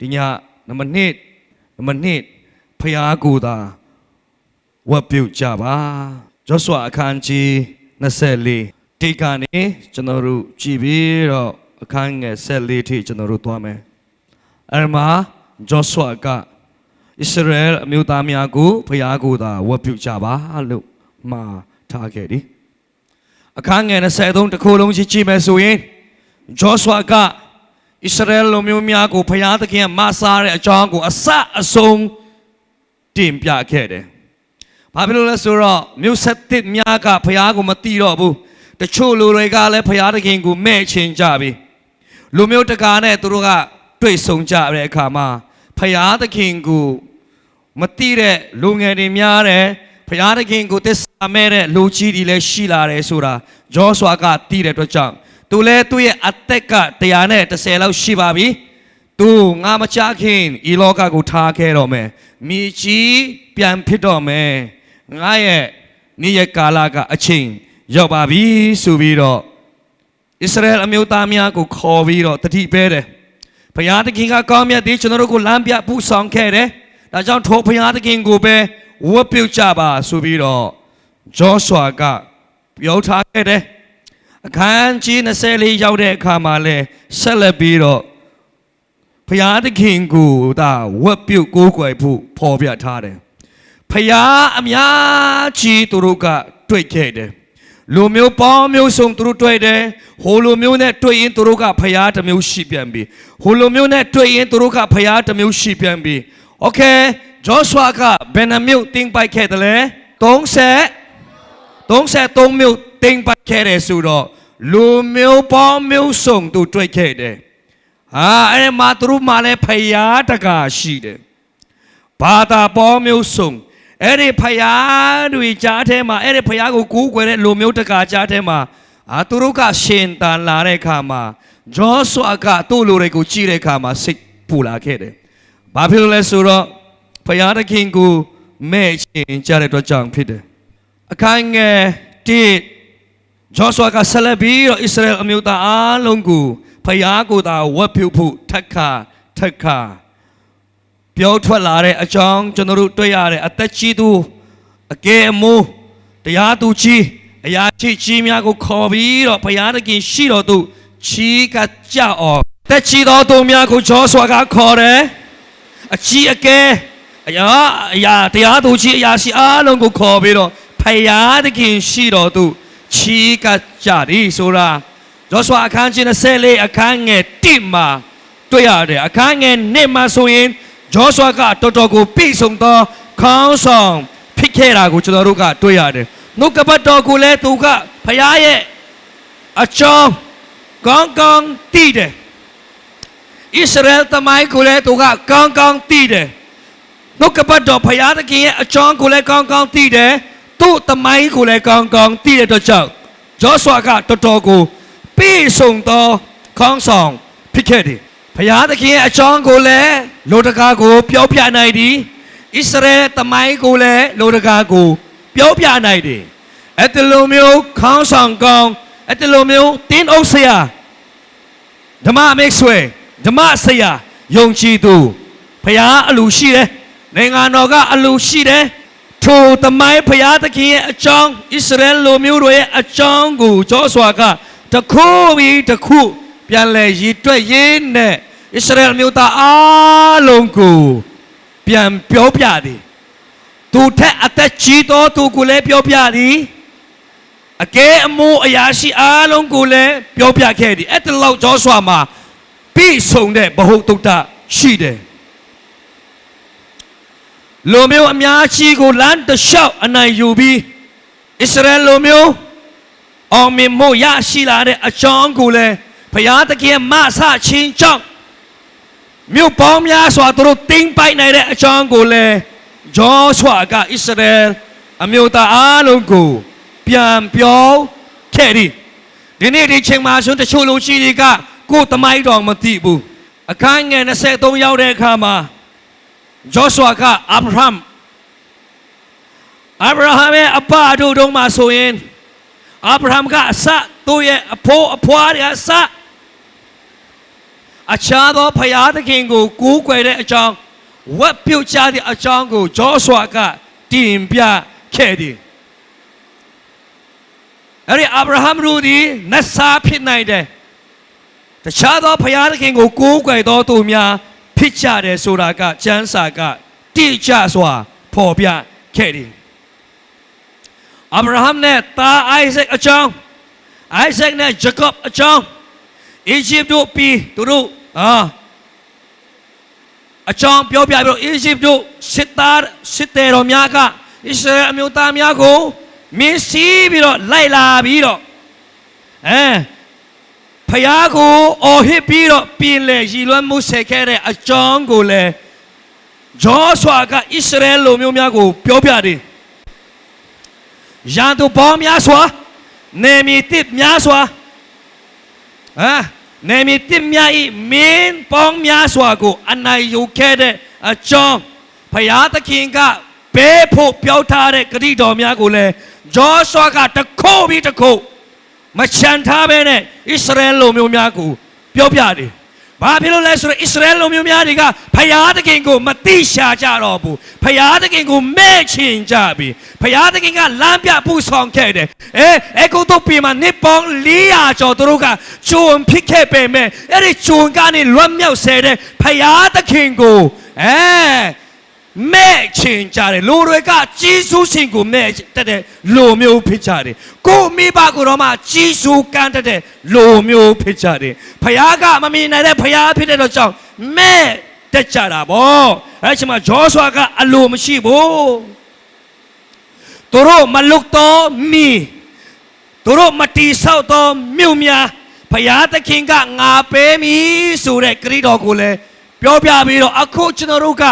ဒီညနံပါတ်1နံပါတ်2ဖျားကိုသာဝတ်ပြုတ်ကြပါဂျောဆွာအခန်းကြီး24တိကနေကျွန်တော်တို့ကြည်ပြီးတော့အခန်းငယ်14ထိကျွန်တော်တို့သွားမယ်အဲ့မှာဂျောဆွာကဣသရေလအမျိုးသားများကိုဖျားကိုသာဝတ်ပြုတ်ကြပါလို့မှာထားခဲ့တယ်အခန်းငယ်23တစ်ခုလုံးကြည့်မယ်ဆိုရင်ဂျောဆွာက ဣသရေလလူမျိုးများကိုဖျားသခင်မဆားတဲ့အကြောင်းကိုအစအဆုံးတင်ပြခဲ့တယ်။ဘာဖြစ်လို့လဲဆိုတော့မြို့ဆက်တစ်များကဖျားကိုမတိတော့ဘူး။တချို့လူတွေကလည်းဖျားသခင်ကိုမဲ့ချင်ကြပြီ။လူမျိုးတကာနဲ့သူတို့ကတွေ့ဆုံကြတဲ့အခါမှာဖျားသခင်ကိုမတိတဲ့လူငယ်တွေများတယ်။ဖျားသခင်ကိုသစ္စာမဲ့တဲ့လူကြီးတွေလည်းရှိလာတယ်ဆိုတာဂျောဆွာကသိတဲ့အတွက်ကြောင့် သူလည်းသူ့ရဲ့အသက်က130လောက်ရှိပါပြီ။သူငါမချခင်ဤလောကကိုထားခဲ့တော့မယ်။မိကြီးပြန်ဖြစ်တော့မယ်။ငါရဲ့နေ့ရက်ကာလကအချိန်ရောက်ပါပြီဆိုပြီးတော့ဣသရေလအမျိုးသားများကိုခေါ်ပြီးတော့တတိပဲတယ်။ဘုရားသခင်ကကောင်းမြတ်သည်ကျွန်တော်တို့ကိုလမ်းပြပူဆောင်ခဲ့တယ်။ဒါကြောင့်ထိုဘုရားသခင်ကိုပဲဝတ်ပြုတ်ကြပါဆိုပြီးတော့ဂျောဆွာကပြောထားခဲ့တယ်။ အခန်းကြီး24ရောက်တဲ့အခါမှာလဲဆက်လက်ပြီးတော့ဘုရားသခင်ကိုဒါဝတ်ပြုတ်ကိုးကွယ်ဖို့ဖော်ပြထားတယ်။ဖယားအများကြီးသူတို့ကတွေ့ခဲ့တယ်လူမျိုးပေါင်းမျိုးစုံသူတို့တွေ့တယ်ဟိုလူမျိုးနဲ့တွေ့ရင်သူတို့ကဖယားတစ်မျိုးရှိပြန်ပြီဟိုလူမျိုးနဲ့တွေ့ရင်သူတို့ကဖယားတစ်မျိုးရှိပြန်ပြီโอเคဂျောဆွာကဘယ်နှမျိုးတင်းပိုက်ခဲ့တယ်လဲ30 33မျိုးတင်းပိုက်ခဲ့တယ်ဆိုတော့လူမျိုးပေါင်းမျိုးစုံသူတွေ့ခဲ့တယ်ဟာအဲ့ဒီမှာသူတို့မှလည်းဖယားတကာရှိတယ်ဘာသာပေါ်မျိုးစုံအဲ့ဒီဖယားတွေကြားထဲမှာအဲ့ဒီဖယားကိုကူးကွယ်တဲ့လူမျိုးတကာကြားထဲမှာအာသူတို့ကရှင်တန်လာတဲ့အခါမှာဂျောဆွာကသူ့လူတွေကိုကြည့်တဲ့အခါမှာစိတ်ပူလာခဲ့တယ်။ဘာဖြစ်လို့လဲဆိုတော့ဖယားသခင်ကိုမဲ့ချင်းကြတဲ့အတွက်ကြောင့်ဖြစ်တယ်။ အခန်းငယ်တိဂျောဆွာကဆက်လက်ပြီးတော့ဣသရေလအမျိုးသားအားလုံးကိုဖယားကိုသာဝတ်ပြုဖို့ထက်ခါထက်ခါပြောထွက်လာတဲ့အကြောင်းကျွန်တော်တို့တွေ့ရတဲ့အသက်ကြီးသူအကယ်အမိုးတရားသူကြီးအရာရှိကြီးများကိုခေါ်ပြီးတော့ဘုရားသခင်ရှိတော်သူချီးကကြအောင်တက်ချီတော်သူများကိုဂျောဆွာကခေါ်တယ်အကြီးအကဲအရာအရာတရားသူကြီးအရာရှိအားလုံးကိုခေါ်ပြီးတော့ ဘုရားသခင်ရှိတော်သူချီးကကြသည်ဆိုတာဂျောဆွာအခန်းကြီး24အခန်းငယ်1မှာတွေ့ရတယ်အခန်းငယ်1မှာဆိုရင်ဂျောဆွာကတော်တော်ကိုပြည့်စုံသောခေါင်းဆောင်ဖြစ်ခဲ့တာကိုကျွန်တော်တို့ကတွေ့ရတယ်။နှုတ်ကပတ်တော်ကိုလည်းသူကဖရားရဲ့အချောင်းကောင်းကောင်းတည်တယ်။ဣသရေလသမိုင်းကိုလည်းသူကကောင်းကောင်းတည်တယ်။နှုတ်ကပတ်တော်ဖရားသခင်ရဲ့အချောင်းကိုလည်းကောင်းကောင်းတည်တယ်။ သူ့သမိုင်းကိုလည်းကောင်းကောင်းတည်တဲ့အတွက်ကြောင့်ဂျောဆွာကတော်တော်ကိုပြည့်စုံသောခေါင်းဆောင်ဖြစ်ခဲ့တယ်။ဖယားသခင်ရဲ့အကြောင်းကိုလည်းလူတကာကိုပြောပြနိုင်သည်ဣသရေလတမိုင်းကိုလည်းလူတကာကိုပြောပြနိုင်တယ်အဲ့ဒီလိုမျိုးခေါင်းဆောင်ကောင်းအဲ့ဒီလိုမျိုးတင်းအုပ်ဆရာဓမ္မမိတ်ဆွေဓမ္မဆရာယုံကြည်သူဖယားအလူရှိတယ်နိုင်ငံတော်ကအလူရှိတယ် ထိုတမိုင်းဖယားသခင်ရဲ့အကြောင်းဣသရေလလူမျိုးတို့ရဲ့အကြောင်းကိုကြောစွာကတစ်ခုပြီးတစ်ခု ပြန်လဲရည်တွက်ရင်းနဲ့ဣသရေလမျိုးသားအားလုံးကိုပြန်ပြောပြသည်သူထက်အသက်ကြီးသောသူကိုလည်းပြောပြသည်အကဲအမိုးအရာရှိအားလုံးကိုလည်းပြောပြခဲ့သည်အဲ့တလောက်ဂျောဆွာမှာပြည့်စုံတဲ့ဘ ഹു တုတ္တရှိတယ် လူမျိုးအများကြီးကိုလမ်းတစ်လျှောက်အနိုင်ယူပြီးဣသရေလလူမျိုးအောင်မြင်မှုရရှိလာတဲ့အကြောင်းကိုလည်းဘုရားသခင်မဆချင်းကြောင့်မြို့ပေါင်းများစွာသူတို့တင်းပိုက်နိုင်တဲ့အကြောင်းကိုလည်းဂျောဆွာကဣသရေလအမျိုးသားအားလုံးကိုပြန်ပြောခဲ့သည်ဒီနေ့ဒီချိန်မှာဆိုတချို့လူကြီးတွေကကိုယ်တမိုင်းတော်မသိဘူးအခန်းငယ်23ရောက်တဲ့အခါမှာ ဂျောဆွာကအာဗြဟံအာဗြဟံရဲ့အပအတို့တုန်းမှာဆိုရင်အာဗြဟံကအစသူ့ရဲ့အဖိုးအဖွားတွေအစအခြားသောဖရာသခင်ကိုကိုးကွယ်တဲ့အကြောင်းဝတ်ပြုတ်ကြတဲ့အကြောင်းကိုဂျောဆွာကတင်ပြခဲ့သည်အဲ့ဒီအာဗြဟံတို့သည်နတ်စားဖြစ်နိုင်တယ်တခြားသောဖရာသခင်ကိုကိုးကွယ်သောသူများ ဖြစ်ကြတယ်ဆိုတာကကျမ်းစာကတိကျစွာဖော်ပြခဲ့တယ်အာဗြဟံနဲ့သားအိုက်ဇက်အကြောင်းအိုက်ဇက်နဲ့ဂျေကော့အကြောင်းအီဂျစ်တို့ပြီးသူတို့အာအချောင်းပြောပြပြီးတော့အီဂျစ်တို့စစ်သားစစ်တယ်တော်များကဣသရေလအမျိုးသားများကိုမင်းစီးပြီးတော့လိုက်လာပြီးတော့အဲ ဖယားကိုအော်ဟစ်ပြီးတော့ပြင်လေရည်လွှမ်းမှုဆက်ခဲ့တဲ့အကြောင်းကိုလည်းဂျောဆွာကဣသရေလလူမျိုးများကို ပြောပြတယ်ရန်သူပေါင်းများစွာနေမီတစ်များစွာဟာနေမီတစ်မြတ်ဤမင်းပေါင်းများစွာကို အနိုင်ယူခဲ့တဲ့အကြောင်းဖယားသခင်ကဘဲဖို့ပြောထားတဲ့ဂရိတော်များကိုလည်းဂျောရှွာကတခိုးပြီးတခိုး မချန်ထားဘဲနဲ့ဣသရေလလူမျိုးများကိုပြောပြတယ်။ဘာဖြစ်လို့လဲဆိုတော့ဣသရေလလူမျိုးများတွေကဖယားသခင်ကိုမတိရှာကြတော့ဘူး။ဖယားသခင်ကိုမဲ့ချင်ကြပြီ။ဖယားသခင်ကလမ်းပြပူဆောင်ခဲ့တယ်။အဲအကုတ်ပြည်မှာနှစ်ပေါင်း400ကျော်သူတို့ကဂျုံဖြစ်ခဲ့ပေမဲ့အဲ့ဒီဂျုံကနေလွတ်မြောက်စေတဲ့ဖယားသခင်ကိုအဲ မဲ့ချင်ကြတယ်လူတွေကကြီးစုရှင်ကိုမဲ့တက်တဲ့လူမျိုးဖြစ်ကြတယ်ကိုမိဘကိုတော့မှကြီးစုကန်းတက်တဲ့လူမျိုးဖြစ်ကြတယ်ဖယားကမမြင်နိုင်တဲ့ဖယားဖြစ်တဲ့တော့ကြောင့်မဲ့တက်ကြတာဗောအဲ့ချိန်မှာဂျောဆွာကအလိုမရှိဘူးသူတို့မလုတ်တော့မီသူတို့မတီဆောက်တော့မြို့များဖယားသခင်ကငါပေးမည်ဆိုတဲ့ဂရိတော်ကိုလည်းပြောပြပြီးတော့အခုကျွန်တော်တို့က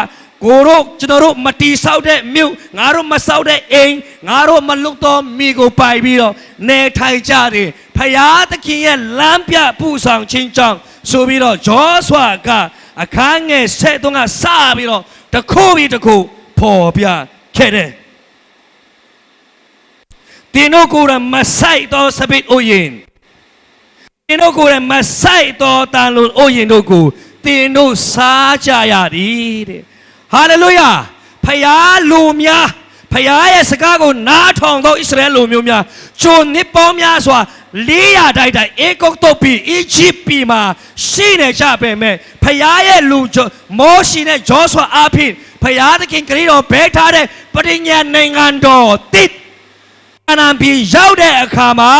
ကိုတို့ကျွန်တော်တို့မတီဆောက်တဲ့မြို့ငါတို့မဆောက်တဲ့အိမ်ငါတို့မလုတ်တော့မိကိုပိုင်ပြီးတော့နေထိုင်ကြတယ်ဖယားသခင်ရဲ့လမ်းပြပူဆောင်ခြင်းကြောင့်ဆိုပြီးတော့ဂျောဆွာကအခန်းငယ်ဆက်တုန်းကစပြီးတော့တစ်ခုပြီးတစ်ခုပေါ်ပြခဲ့တယ်တင်တို့ကိုယ်တိုင်မဆိုင်သောစပစ်အိုရင်တင်တို့ကိုယ်တိုင်မဆိုင်သောတန်လိုအိုရင်တို့ကိုတင်တို့စားကြရသည်တဲ့ ဟာလေလုယာဖယားလူများဖယားရဲ့စကားကိုနားထောင်သောဣသရေလလူမျိုးများဂျုံနှစ်ပေါင်းများစွာ400တိုက်တိုက်အေဂုတ်တုတ်ပြီးအီဂျစ်ပြည်မှာရှိနေကြပေမဲ့ဖယားရဲ့လူဂျိုမောရှိနဲ့ဂျောဆွာအားဖြင့်ဖယားသခင်ခရစ်တော်ဘဲထားတဲ့ပရိညာနိုင်ငံတော်တစ်အနံပြည်ရောက်တဲ့အခါမှာ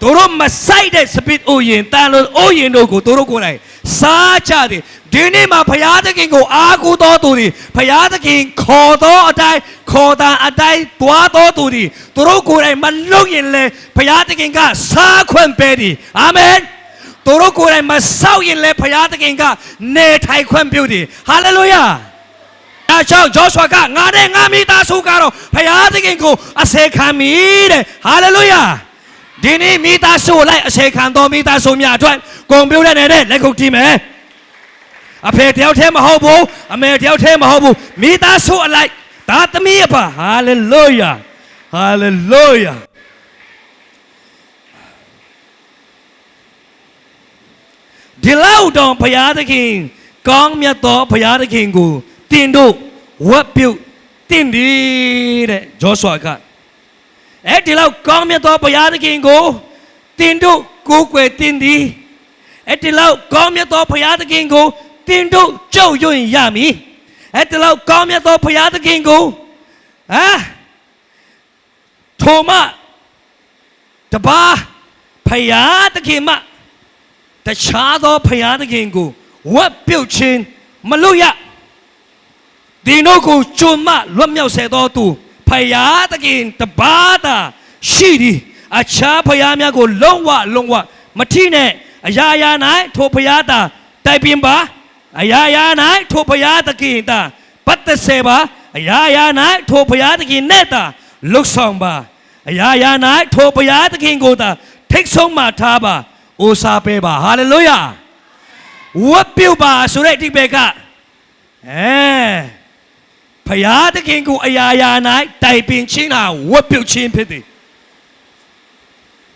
သူတို့မဆိုင်တဲ့စပစ်အိုရင်တန်လို့အိုရင်တို့ကိုသူတို့ကိုယ်တိုင် စားကြတယ်ဒီနေ့မှာဘုရားသခင်ကိုအားကိုးတော်သူတွေဘုရားသခင်ခေါ်တော်အတိုင်းခေါ်တာအတိုင်းတွားတော်သူတွေသူတို့ကိုယ်တိုင်မလုံရင်လေဘုရားသခင်ကစားခွင့်ပေးတယ်အာမင်သူတို့ကိုယ်တိုင်မဆောက်ရင်လေဘုရားသခင်ကနေထိုင်ခွင့်ပြုတယ်ဟာလေလုယာအဲကြောင့်ဂျောဆွာကငါနဲ့ငါမိသားစုကတော့ဖယားသခင်ကိုအစေခံမိတဲ့ဟာလေလုယာ ဒီနေ့မိသားစုကိုလိုက်အစေခံတော်မိသားစုများအတွက်ကွန်ပျူတာနဲ့လက်ခုပ်တီးမယ်အဖေတယောက်တည်းမဟုတ်ဘူးအမေတယောက်တည်းမဟုတ်ဘူးမိသားစုအလိုက်ဒါသမီးအပါဟာလေလုယာဟာလေလုယာဒီလောက်တော့ဘုရားသခင်ကောင်းမြတ်သောဘုရားသခင်ကိုတင်တို့ဝတ်ပြုတ်တင်ဒီတဲ့ဂျောဆွာက အဲ့ဒီလောက်ကောင်းမြတ်သောဘုရားသခင်ကိုတင်တို့ကိုးကွယ်တင်ဒီအဲ့ဒီလောက်ကောင်းမြတ်သောဘုရားသခင်ကိုတင်တို့ကြောက်ရွံ့ရမည်အဲ့ဒီလောက်ကောင်းမြတ်သောဘုရားသခင်ကိုဟာထိုမတပါဘုရားသခင်မတခြားသောဖရာသခင်ကိုဝတ်ပြုတ်ခြင်းမလို့ရဒီတို့ကိုကျွမ်းမလွတ်မြောက်စေသောသူ ဖရာသခင်တပါးသာရှိသည်အခြားဖရာများကိုလုံးဝလုံးဝမထိနဲ့အရာရာ၌ထိုဖရာသာတိုင်ပင်ပါအရာရာ၌ထိုဖရာသခင်သာပတ်သက်စေပါအရာရာ၌ထိုဖရာသခင်နဲ့သာလှုပ်ဆောင်ပါအရာရာ၌ထိုဖရာသခင်ကိုသာထိတ်ဆုံးမှထားပါအိုစာပေးပါဟာလေလုယာဝတ်ပြုတ်ပါဆိုတဲ့အတိပ္ပယ်ကအဲ ဖယားသခင်ကိုအရာရာ၌တိုင်ပင်ခြင်းဟာဝတ်ပြုတ်ခြင်းဖြစ်သည်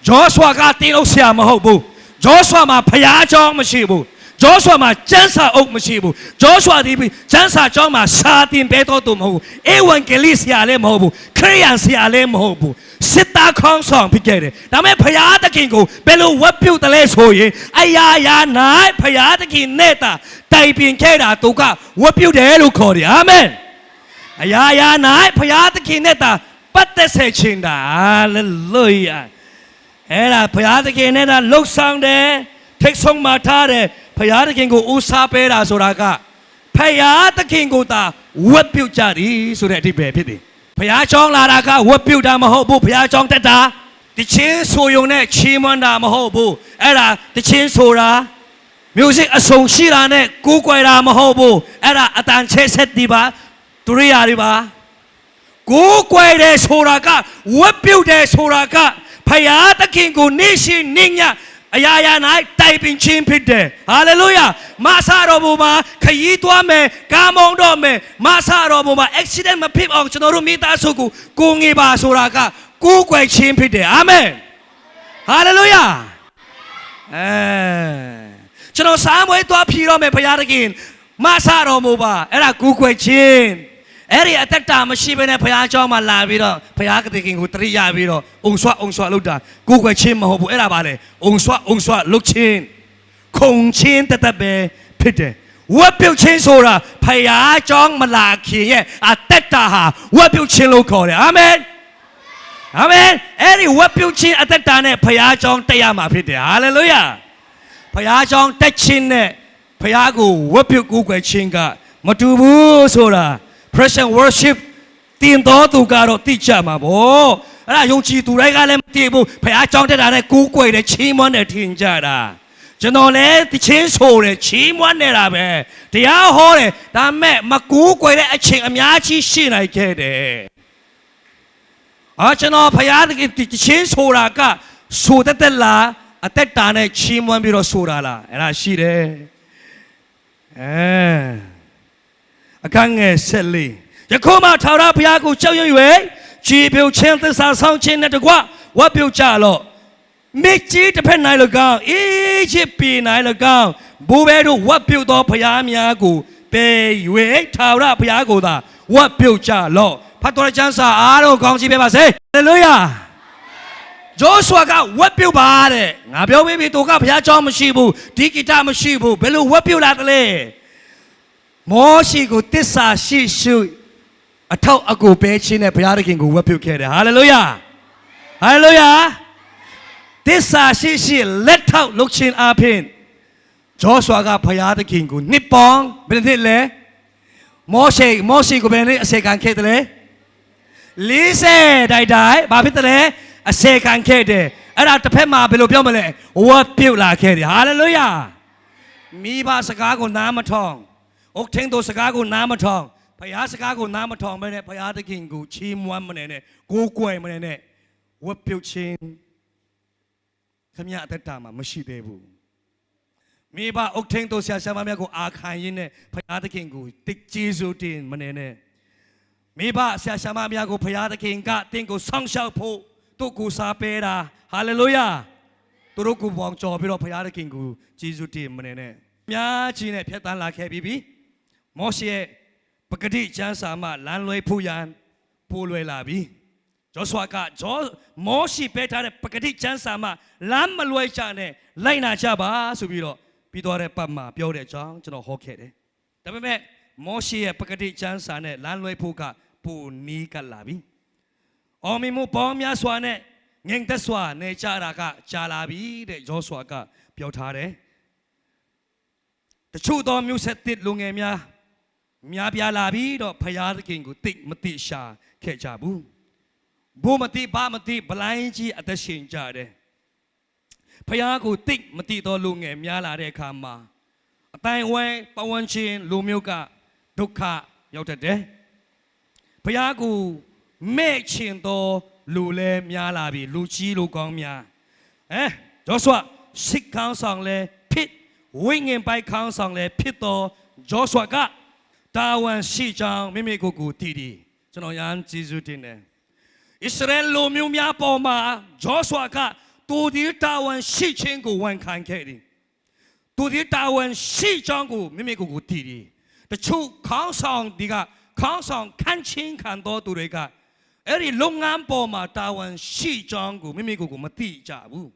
ဂျောဆွာကတင်းလို့ဆရာမဟုတ်ဘူးဂျောဆွာမှာဖယားကြောင်းမရှိဘူးဂျောရှွာမှာကျမ်းစာအုပ်မရှိဘူးဂျောရှွာဒီကျမ်းစာကျောင်းမှာစာတင်ပေးတော်သူမဟုတ်ဘူးအေဝံဂေလိဆရာလည်းမဟုတ်ဘူးခရိယန်ဆရာလည်းမဟုတ်ဘူးစစ်သားခေါင်းဆောင်ဖြစ်ခဲ့တယ်ဒါပေမဲ့ဖရာသခင်ကိုဘယ်လိုဝတ်ပြုတ်တယ်လဲဆိုရင်အရာရာ၌ဖရာသခင်နဲ့တာတိုင်ပင်ခဲ့တာသူကဝတ်ပြုတ်တယ်လို့ခေါ်တယ်အာမင် အရာရာ၌ဖရာသခင်နဲ့တာပတ်သက်ဆက်ခြင်းတာဟာလေလုယာအဲ့ဒါဖရာသခင်နဲ့တာလှုပ်ဆောင်တယ်ထိတ်ဆုံးမှထားတယ်ဖရာသခင်ကိုဦးစားပေးတာဆိုတာကဖရာသခင်ကိုသာဝတ်ပြုတ်ကြသည်ဆိုတဲ့အဓိပ္ပာယ်ဖြစ်တယ်ဖရာချောင်းလာတာကဝတ်ပြုတ်တာမဟုတ်ဘူးဖရာချောင်းတက်တာတချင်းဆိုယုံနဲ့ချီးမွမ်းတာမဟုတ်ဘူးအဲ့ဒါတချင်းဆိုတာ music အဆုံရှိတာနဲ့ကူးကွယ်တာမဟုတ်ဘူးအဲ့ဒါအတန်ချဲဆက်ဒီပါ ဒုရိယာတွေပါကိုးကွယ်တယ်ဆိုတာကဝတ်ပြုတ်တယ်ဆိုတာကဖယားသခင်ကိုနေရှင်နေညအရာရာ၌တိုင်ပင်ခြင်းဖြစ်တယ်ဟာလေလုယာမဆာတော်ဘုမှာခရီးသွားမယ်ကားမောင်းတော့မယ်မဆာတော်ဘုမှာ accident မဖြစ်အောင်ကျွန်တော်တို့မိသားစုကိုကိုငေပါဆိုတာကကိုးကွယ်ခြင်းဖြစ်တယ်အာမင်ဟာလေလုယာအဲကျွန်တော်စာမွေးသွားဖြီတော့မယ်ဘုရားသခင်မဆတော်မူပါအဲ့ဒါကူးခွဲခြင်း အဲ့ဒီအသက်တာမရှိဘဲနဲ့ဘုရားကျောင်းမှာလာပြီးတော့ဘုရားသခင်ကိုတရိယာပြီးတော့အုံဆွအုံဆွလုပ်တာကူးခွဲခြင်းမဟုတ်ဘူးအဲ့ဒါပါလေအုံဆွအုံဆွလုပ်ခြင်းခုံချင်းတသက်ပဲဖြစ်တယ်ဝတ်ပြုတ်ခြင်းဆိုတာဘုရားကျောင်းမလာခင်ရဲ့အသက်တာဟာဝတ်ပြုတ်ခြင်းလို့ခေါ်တယ်အာမင်အာမင်အဲ့ဒီဝတ်ပြုတ်ခြင်းအသက်တာနဲ့ဖခင်ကြောင်းတက်ရမှာဖြစ်တယ်ဟာလေလုယာဖခင်ကြောင်းတက်ခြင်းနဲ့ဖခင်ကိုဝတ်ပြုတ်ကိုးကွယ်ခြင်းကမတူဘူးဆိုတာ present worship တင်တော်သူကတော့သိကြမှာဗောအဲ့ဒါယုံကြည်သူတွေကလည်းမသိဘူးဖခင်ကြောင်းတက်တာနဲ့ကိုးကွယ်တဲ့ချင်းမွန်းတဲ့ထင်ကြတာကျွန်တော်လည်းတချင်းဆိုတယ်ချီးမွမ်းနေတာပဲတရားဟောတယ်ဒါပေမဲ့မကူးကွယ်တဲ့အချိန်အများကြီးရှိနိုင်ခဲ့တယ်အာကျွန်တော်ဖရားတကယ်တချင်းဆိုတာကဆိုတတ်တက်လားအသက်တာနဲ့ချီးမွမ်းပြီးတော့ဆိုတာလားအဲ့ဒါရှိတယ်အဲ အခန်းငယ်ဆက်လေးယခုမှထာဝရဘုရားကိုကြောက်ရွံ့၍ကြည်ပြုခြင်းသစ္စာဆောင်ခြင်းနဲ့တကွဝတ်ပြုကြလော့မိကြီးတစ်ဖက်၌၎င်းအေးချစ်ပြည်၌၎င်းဘူဘဲတို့ဝတ်ပြုသောဘုရားများကိုပေ၍ထာဝရဘုရားကိုသာဝတ်ပြုကြလော့ဖတ်တော်တဲ့ကျမ်းစာအားလုံးကောင်းချီးပေးပါစေဟေလေလုယာဂျိုးဆွာကဝတ်ပြုတ်ပါတဲ့ငါပြောပြီးပြီသူကဘုရားကျောင်းမရှိဘူးဒီဂီတမရှိဘူးဘယ်လိုဝတ်ပြုတ်လာတယ်လဲ မောရှိကိုတစ္ဆာရှိရှုအထောက်အကူပေးခြင်းနဲ့ဘုရားသခင်ကိုဝတ်ပြုတ်ခဲ့တယ်ဟာလေလုယာဟာလေလုယာတစ္ဆာရှိရှိလက်ထောက်လုပ်ခြင်းအပြင်ဂျောဆွာကဘုရားသခင်ကိုနှစ်ပေါင်းဘယ်နှစ်လဲမောရှိမောရှိကိုဘယ်နှစ်အစေခံခဲ့တယ်လဲ40တိုက်တိုက်ဘာဖြစ်တယ်လဲအစေခံခဲ့တယ်အဲ့ဒါတစ်ဖက်မှာဘယ်လိုပြောမလဲဝတ်ပြုတ်လာခဲ့တယ်ဟာလေလုယာမိဘစကားကိုနားမထောင် အုတ်ထင်းတို့စကားကိုနားမထောင်ဖယားစကားကိုနားမထောင်ပဲနဲ့ဖယားသခင်ကိုချီးမွမ်းမနေနဲ့ကိုးကွယ်မနေနဲ့ဝတ်ပြုတ်ခြင်းခမရအသက်တာမှာမရှိသေးဘူးမိဘအုတ်ထင်းတို့ဆရာဆရာမများကိုအာခံရင်းနဲ့ဖယားသခင်ကိုတိတ်ကျေးဇူးတင်မနေနဲ့မိဘဆရာရှာမများကိုဖရာသခင်ကတင့်ကိုဆောင်းရှောက်ဖို့သူ့ကိုစားပေးတာဟာလေလုယာသူတို့ကိုပေါင်းကြော်ပြီးတော့ဖရာသခင်ကိုကျေးဇူးတင်မနေနဲ့အများကြီးနဲ့ဖြတ်တန်းလာခဲ့ပြီးပြီ မောရှေရဲ့ပဂတိကျမ်းစာမှလမ်းလွဲဖို့ရန်ပိုးလွယ်လာပြီဂျောဆွာကဂျောမောရှေပေးထားတဲ့ပဂတိကျမ်းစာမှလမ်းမလွဲချနဲ့လိုက်နာကြပါဆိုပြီးတော့ပြီးတော့တဲ့ပတ်မှာပြောတဲ့အကြောင်းကျွန်တော်ဟောခဲ့တယ်ဒါပေမဲ့မောရှေရဲ့ပကတိကျမ်းစာနဲ့လမ်းလွဲဖို့ကပိုနီးကပ်လာပြီ။အော်မီမူပေါင်းများစွာနဲ့ငင်သက်စွာနေကြတာကကြာလာပြီတဲ့ယောဆွာကပြောထားတယ်။တချို့သောမျိုးဆက်တစ်လူငယ်များ များပြားလာပြီးတော့ဖယားသခင်ကိုတိတ်မတိရှာခဲ့ကြဘူး။ဘိုးမတိဘာမတိဘလိုင်းကြီးအသက်ရှင်ကြတယ်။ဖယားကိုတိတ်မတိသောလူငယ်များလာတဲ့အခါမှာအတိုင်းဝဲပဝန်းချင်းလူမျိုးကဒုက္ခရောက်တတ်တယ်။ဘုရားကိုမဲ့ချင်သောလူလဲများလာပြီလူကြီးလူကောင်းများ။အဲဂျောဆွာစိတ်ကောင်းဆောင်လဲဖြစ်ဝိညာဉ်ပိုက်ကောင်းဆောင်လဲဖြစ်သောဂျောဆွာက တာဝန်ရှိကြောင်းမိမိကိုယ်ကိုတည်တည်ကျွန်တော်ရန်ကျေးဇူးတင်တယ်။ဣသရေလလူမျိုးများပေါ်မှာဂျောဆွာကတူဒီတာဝန်ရှိခြင်းကိုဝန်ခံခဲ့တယ်။သူဒီတာဝန်ရှိကြောင်းကိုမိမိကိုယ်ကိုတည်တယ်တချို့ခေါင်းဆောင်ဒီကခေါင်းဆောင်ခန့်ချင်းခံတော်သူတွေကအဲ့ဒီလုပ်ငန်းပေါ်မှာတာဝန်ရှိကြောင်းကိုမိမိကိုယ်ကိုမသိကြဘူး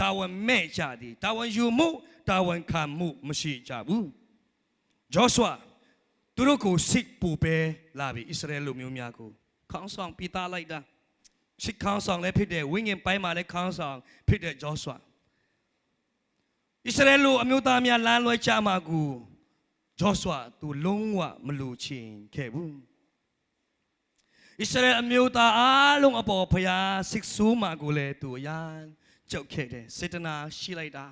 တာဝန်မဲ့ကြသည်တာဝန်ယူမှုတာဝန်ခံမှုမရှိကြဘူးဂျောဆွာ သူတို့ကိုစစ်ပူပဲလာပြီဣသရေလလူမျိုးများကိုခေါင်းဆောင်ပြသလိုက်တာစစ်ခေါင်းဆောင်လည်းဖြစ်တဲ့ဝိညာဉ်ပိုင်းမှာလည်းခေါင်းဆောင်ဖြစ်တဲ့ဂျောဆွာဣသရေလအမျိုးသားများလမ်းလွဲကြမှာကိုဂျောဆွာသူလုံးဝမလူချင်ခဲ့ဘူးဣသရေလအမျိုးသားအားလုံးအပေါ်ဖျားစစ်ဆူးမှာကိုလည်းသူအရန်ကြောက်ခဲ့တယ်စေတနာရှိလိုက်တာ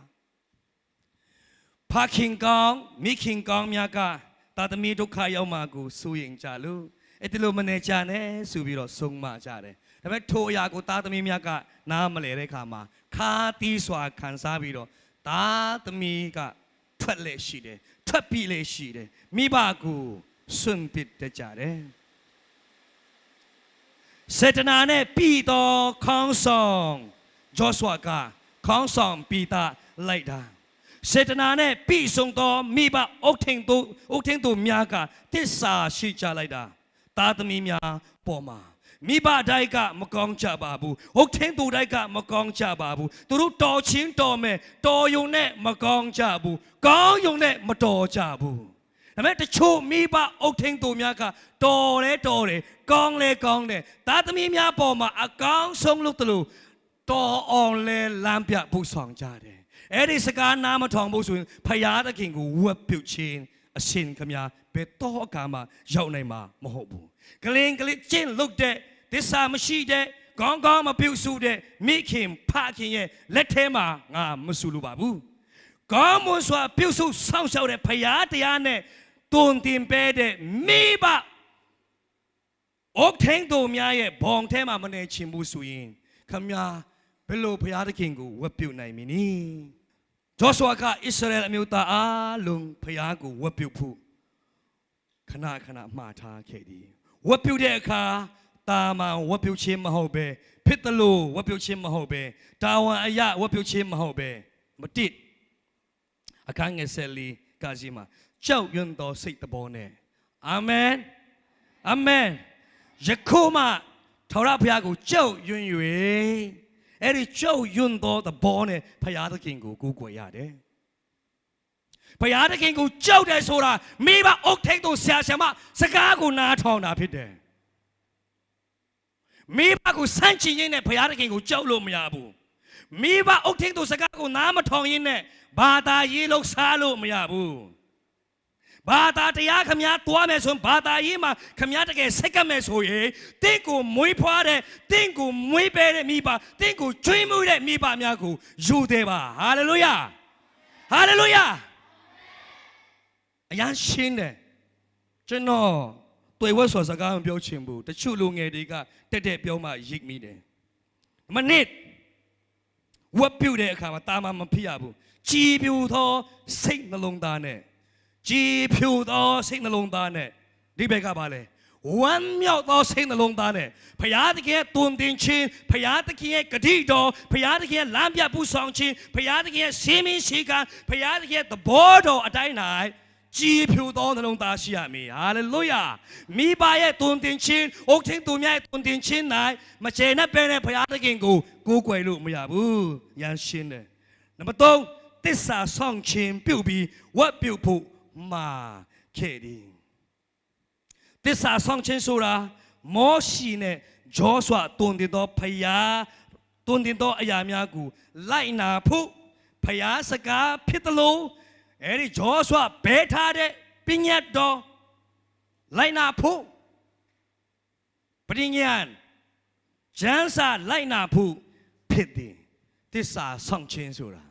ဖခင်ကောင်းမိခင်ကောင်းများက တာသမီဒုက္ခရောက်မှာကိုစိုးရင်ကြလို့အဲ့ဒီလိုမနေကြနဲ့ဆိုပြီးတော့ဆုံးမကြတယ်ဒါပေမဲ့ထိုအရာကိုတာသမီများကနားမလဲတဲ့အခါမှာခါတီးစွာခံစားပြီးတော့သားသမီးကထွက်လေရှိတယ်ထွက်ပြီးလေရှိတယ်မိဘကိုစွန့်ပစ်တတ်ကြတယ်စေတနာနဲ့ပြီးတော့ခေါင်းဆောင်ဂျောဆွာကခေါင်းဆောင်ပြီးသားလိုက်တာ စေတနာနဲ့ပြီးဆုံးတော့မိဘအုတ်ထင်သူအုတ်ထင်သူများကတစ္ဆာရှိကြလိုက်တာသားသမီးများပေါ်မှာမိဘတိုက်ကမကောင်းကြပါဘူးဟုတ်ထင်းသူတိုက်ကမကောင်းကြပါဘူးသူတို့တော်ချင်းတော်မဲ့တော်ယုံနဲ့မကောင်းကြဘူးကောင်းယုံနဲ့မတော်ကြဘူးဒါပေမဲ့တချို့မိဘအုတ်ထင်းသူများကတော်လဲတော်တယ်ကောင်းလဲကောင်းတယ်သားသမီးများပေါ်မှာအကောင်းဆုံးလို့တလို့ တော်အောင်လဲလမ်းပြဖို့ဆောင်ကြတယ်အဲ့ဒီစကားနားမထောင်ဖို့ဆိုရင်ဖယားသခင်ကိုဝတ်ပြုတ်ခြင်းအရှင်ခမညာဘယ်တော့အခါမှရောက်နိုင်မှာမဟုတ်ဘူးကလင်ကလေးကျင့်လုတ်တဲ့သစ္စာမရှိတဲ့ကောင်းကောင်းမပြုတ်စုတဲ့မိခင်ဖခင်ရဲ့လက်ထဲမှာငါမဆူလို့ပါဘူးကောင်းမွန်စွာပြုတ်စုဆောင်းရှောက်တဲ့ဖယားတရားနဲ့တွင်တင်ပဲတဲ့မိဘအုတ်ထင်းတို့များရဲ့ဘုံထဲမှာမနေချင်ဘူးဆိုရင်ခမညာ ဘယ်လိုဖယားသခင်ကိုဝတ်ပြုတ်နိုင်မည်နည်းဂျောဆွာကဣသရေလအမျိုးသားအားလုံးဖယားကိုဝတ်ပြုတ်ဖို့ခဏခဏမှားထားခဲ့သည်ဝတ်ပြုတ်တဲ့အခါတာမန်ဝတ်ပြုတ်ခြင်းမဟုတ်ပဲဖြစ်တယ်လို့ဝတ်ပြုတ်ခြင်းမဟုတ်ပဲတာဝန်အရဝတ်ပြုတ်ခြင်းမဟုတ်ပဲမတစ်အခန်းငယ်ဆက်လေးကာစီမှာကြောက်ရွံ့သောစိတ်တဘောနဲ့အာမင်အာမင်ယခုမှထောရဘုရားကိုကြောက်ရွံ့၍ အဲ့ဒီကြောက်ရွံ့သောသဘောနဲ့ဘုရားသခင်ကိုကိုးကွယ်ရတယ်ဘုရားသခင်ကိုကြောက်တယ်ဆိုတာမိဘအုတ်ထိတ်တို့ဆရာဆရာမစကားကိုနားထောင်တာဖြစ်တယ်မိဘကိုစန့်ချင်ရင်းနဲ့ဘုရားသခင်ကိုကြောက်လို့မရဘူးမိဘအုတ်ထိတ်တို့စကားကိုနားမထောင်ရင်းနဲ့ဘာသာရေးလို့စားလို့မရဘူး ဘာသာတရားခမည်းသွားမယ်ဆိုရင်ဘာသာရေးမှာခမည်းတကယ်စိတ်ကပ်မယ်ဆိုရင်တင့်ကိုမွေးဖွားတဲ့တင့်ကိုမွေးပေးတဲ့မိဘတင့်ကိုကျွေးမှုတဲ့မိဘများကိုယူတယ်ပါဟာလေလုယာဟာလေလုယာအရန်ရှင်းတယ်ကျွန်တော်တွေ့ဝဲဆိုစကားမပြောချင်ဘူးတချို့လူငယ်တွေကတက်တက်ပြောမှရိပ်မိတယ်မနစ်ဝတ်ပြုတ်တဲ့အခါမှာတာမမဖြစ်ရဘူးကြည်ပြူသောစိတ်နှလုံးသားနဲ့ ကြည်ဖြူသောစိတ်နှလုံးသားနဲ့ဒီဘက်ကပါလဲဝမ်းမြောက်သောစိတ်နှလုံးသားနဲ့ဖရာသခင်ရဲ့တုန်တင်ခြင်းဖရာသခင်ရဲ့ဂတိတော်ဖရာသခင်ရဲ့လမ်းပြပူဆောင်ခြင်းဖရာသခင်ရဲ့ရှင်းမင်းရှိကဖရာသခင်ရဲ့သဘောတော်အတိုင်း၌ကြည်ဖြူသောနှလုံးသားရှိရမည်ဟာလေလုယာမိဘရဲ့တုန်တင်ခြင်းအုတ်ချင်းသူများရဲ့တုန်တင်ခြင်း၌မချေနဲ့ပဲနဲ့ဖရာသခင်ကိုကိုးကွယ်လို့မရဘူးရန်ရှင်းတယ်နံပါတ်3တစ္ဆာဆောင်ခြင်းပြုတ်ပြီးဝတ်ပြုတ်ဖို့ မှာခဲ့တယ်တစ္ဆာဆောင်ခြင်းဆိုတာမောရှိနဲ့ဂျောဆွာတွင်တင်သောဖယားတွင်တင်သောအရာများကိုလိုက်နာဖို့ဖယားစကားဖြစ်တယ်လို့အဲ့ဒီဂျောဆွာဘဲထားတဲ့ပညတ်တော်လိုက်နာဖို့ပရိညာန်ဂျန်စာလိုက်နာဖို့ဖြစ်တယ်တစ္ဆာဆောင်ခြင်းဆိုတာ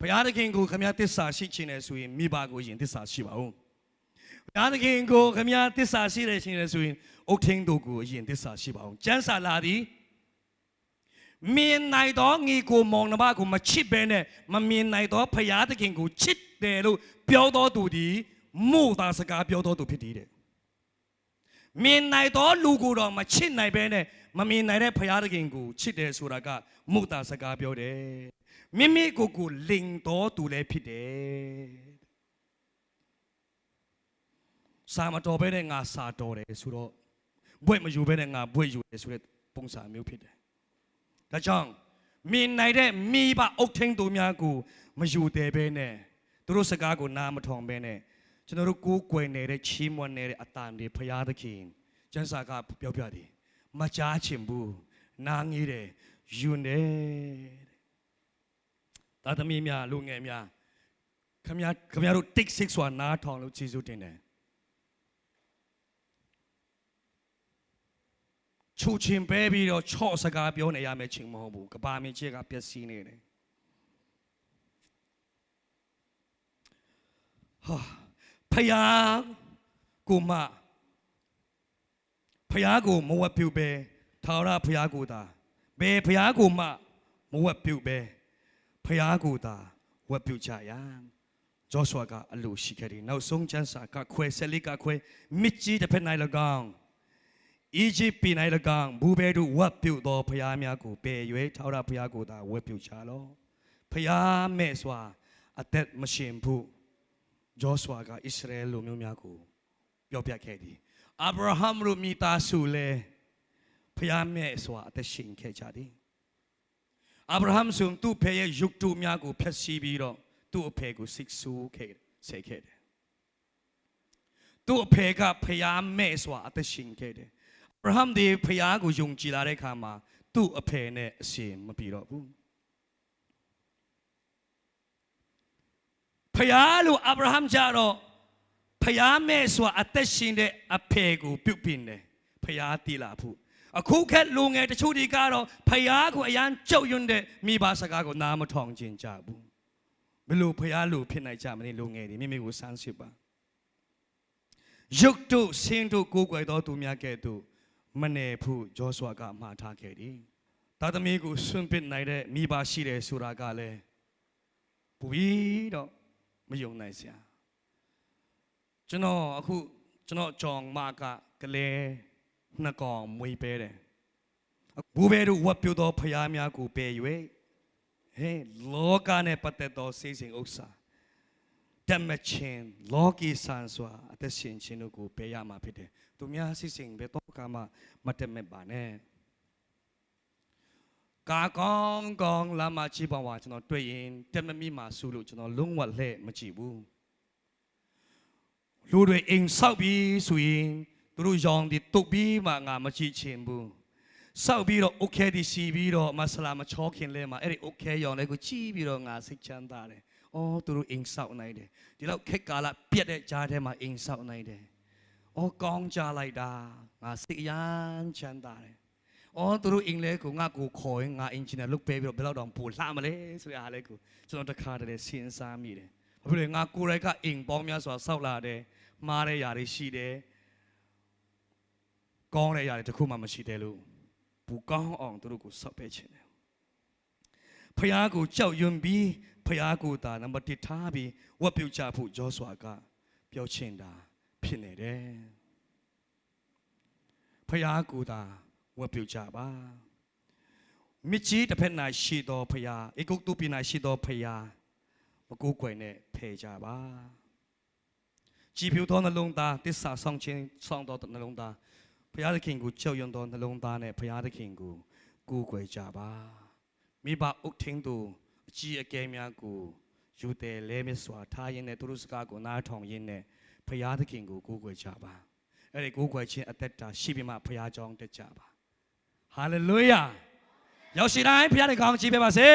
ဘုရားသခင်ကိုခမည်းတစ္ဆာရှိခြင်းနဲ့ဆိုရင်မိဘကိုယင်တစ္ဆာရှိပါဦးဘုရားသခင်ကိုခမည်းတစ္ဆာရှိတယ်ခြင်းနဲ့ဆိုရင်အုတ်ထင်းတို့ကိုယင်တစ္ဆာရှိပါဦးဂျန်စာလာသည်မြင်နိုင်တော့ငီကိုမောင်နှမကိုမချစ်ဘဲနဲ့မမြင်နိုင်တော့ဖရာသခင်ကိုချစ်တယ်လို့ပြောတော်သူဒီမို့သာစကားပြောတော်သူဖြစ်တည်တယ်မြင်နိုင်တော့လူကိုတော့မချစ်နိုင်ဘဲနဲ့မမြင်နိုင်တဲ့ဖရာသခင်ကိုချစ်တယ်ဆိုတာကမုတ်တာစကားပြောတယ် မိမိကိုယ်ကိုလိန်တော်သူလည်းဖြစ်တယ်စာမတော်ဘဲနဲ့ငါစာတော်တယ်ဆိုတော့ဘွဲ့မယူဘဲနဲ့ငါဘွဲ့ယူတယ်ဆိုတဲ့ပုံစံမျိုးဖြစ်တယ်ဒါကြောင့်မြင်နိုင်တဲ့မိဘအုတ်ထင်းသူများကိုမယူတယ်ဘဲနဲ့သူတို့စကားကိုနားမထောင်ဘဲနဲ့ကျွန်တော်တို့ကိုးကွယ်နေတဲ့ချီးမွမ်းနေတဲ့အတန်တွေဖရာသခင်ကျမ်းစာကပြောပြတယ်မကြားချင်ဘူးနားငေးတယ်ယူနေတဲ့တာ သမီများလူငယ်များခမရခမရတို့ take six ဆိုတာနားထောင်လို့ကျေးဇူးတင်တယ်ချူချင်းပဲပြီးတော့ချော့စကားပြောနေရမယ့်ချိန်မဟုတ်ဘူးကဘာမင်းချက်ကပျက်စီးနေတယ်ဟာဖယားကိုမဖယားကိုမဝတ်ပြုပဲထာဝရဖယားကိုသာဘယ်ဖယားကိုမှမဝတ်ပြုပဲ ဖယားကိုသာဝတ်ပြုကြရဂျောရှုအာကအလိုရှိခဲ့တယ်နောက်ဆုံးချမ်းစာကခွဲဆက်လေးကခွဲမြစ်ကြီးတစ်ဖက်၌၎င်းအီဂျစ်ပြည်၌၎င်းဘူဘဲတို့ဝတ်ပြုသောဖယားများကိုပယ်၍ထာဝရဖယားကိုသာဝတ်ပြုကြလောဖယားမဲ့စွာအသက်မရှင်ဘူးဂျောဆွာကဣသရေလလူမျိုးများကိုပြောပြခဲ့သည်အာဗြဟံတို့မိသားစုလည်းဖျားမဲ့စွာအသက်ရှင်ခဲ့ကြသည် အာဗြဟံဆိုသူ့ဖေရဲ့ယုတ်တုများကိုဖျက်ဆီးပြီးတော့သူ့အဖေကိုစိတ်ဆိုးခဲ့စေခဲ့တယ်သူ့အဖေကဖျားမဲ့စွာအသက်ရှင်ခဲ့တယ်အာဗြဟံဒီဖျားကိုယုံကြည်လာတဲ့အခါမှာသူ့အဖေနဲ့အရှင်မပြီးတော့ဘူးဖယားလို့အာဗြဟံကြတော့ဖယားမဲ့ဆိုအသက်ရှင်တဲ့အဖေကိုပြုတ်ပြင်းတယ်ဖယားတီလာဖို့ အခုခက်လူငယ်တချို့ဒီကတော့ဖယားကိုအရန်ကြောက်ရွံ့တဲ့မိဘစကားကိုနားမထောင်ကျင်ကြဘူးဘယ်လိုဖယားလို့ဖြစ်နိုင်ကြမလဲလူငယ်တွေမိမိကိုစမ်းစစ်ပါရုတ်တို့ဆင်းတို့ကိုယ်ွယ်တော်သူများကဲ့သို့မနေဘူးဂျောဆွာကမှားထားခဲ့တယ်သားသမီးကိုဆွန့်ပစ်နိုင်တဲ့မိဘရှိတယ်ဆိုတာကလည်းပူပြီးတော့မယုံနိုင်စရာကျွန်တော်အခုကျွန်တော်ကြောင်မကကလေး နှစ်ကောင်မွေးပေးတယ်ဘူဘဲတို့ဝတ်ပြုသောဖရားများကိုပယ်၍ဟဲလောကနဲ့ပတ်သက်သောစိတ်စဉ်ဥစ္စာတမချင်းလောကီဆန်စွာအသက်ရှင်ခြင်းတို့ကိုပယ်ရမှာဖြစ်တယ်သူများစိတ်စဉ်ဘယ်တော့မှမတမက်ပါနဲ့ကာကောင်းကောင်းလာမကြည့်ပါဝါကျွန်တော်တွေ့ရင်တက်မမိမှဆူလို့ကျွန်တော်လုံးဝလှဲ့မကြည့်ဘူးလူတွေအိမ်ဆောက်ပြီးဆိုရင် သူတို့ရောင်ဒီတုတ်ပြီးမှငါမကြည့်ချင်ဘူးဆောက်ပြီးတော့ okay ဒီစီပြီးတော့မဆလာမချောခင်လဲမှာအဲ့ဒီ okay ရောင်လေးကိုကြည့်ပြီးတော့ငါစိတ်ချမ်းသာတယ်။အော်သူတို့အိမ်ဆောက်နိုင်တယ်။ဒီလောက်ခက်ကာလပြက်တဲ့ကြားထဲမှာအိမ်ဆောက်နိုင်တယ်။အော်ကောင်းကြလိုက်တာငါစိတ်အရမ်းချမ်းသာတယ်။အော်သူတို့အိမ်လဲကိုငါကိုခေါ်ရင်ငါအင်ဂျင်နီယာလုပ်ပေးပြီးတော့ဘယ်လောက်တောင်ပို့လှမလဲဆိုရအားလဲကိုကျွန်တော်တခါတည်းစဉ်းစားမိတယ်။ဘာဖြစ်လဲငါကိုယ်တိုင်ကအိမ်ပေါင်းများစွာဆောက်လာတယ်။မှားတဲ့ຢာတွေရှိတယ်။ ကောင်းတဲ့ຢာတွေတစ်ခုမှမရှိတယ်လို့ပူကောင်းအောင်သူတို့ကိုဆောက်ပေးခြင်းတယ်ဖျားကိုကြောက်ရွံ့ပြီးဖျားကိုသာနံပါတ်1ထားပြီးဝတ်ပြုတ်ကြဖို့ဂျောဆွာကပြောချင်တာဖြစ်နေတယ်ဖျားကိုသာဝတ်ပြုတ်ကြပါမြစ်ကြီးတစ်ဖက်၌ရှိသောဖျားဧကုတ်တုပြည်၌ရှိသောဖျားမကိုးကွယ်နဲ့ဖယ်ကြပါကြည်ဖြူသောနှလုံးသားတစ္ဆာဆောင်ခြင်းဆောင်သောနှလုံးသား ဘုရားသခင်ကိုကြောက်ရွံ့သောနှလုံးသားနဲ့ဘုရားသခင်ကိုကိုးကွယ်ကြပါမိဘအုတ်ထင်းသူအကြီးအကဲများကိုယူတယ်လဲမစွာထားရင်းနဲ့သူတို့စကားကိုနားထောင်ရင်းနဲ့ဘုရားသခင်ကိုကိုးကွယ်ကြပါအဲ့ဒီကိုးကွယ်ခြင်းအသက်တာရှိပြီးမှဘုရားကြောင်းတက်ကြပါဟာလေလုယာရောက်ရှိတိုင်းဘုရားရဲ့ကောင်းချီးပေးပါစေ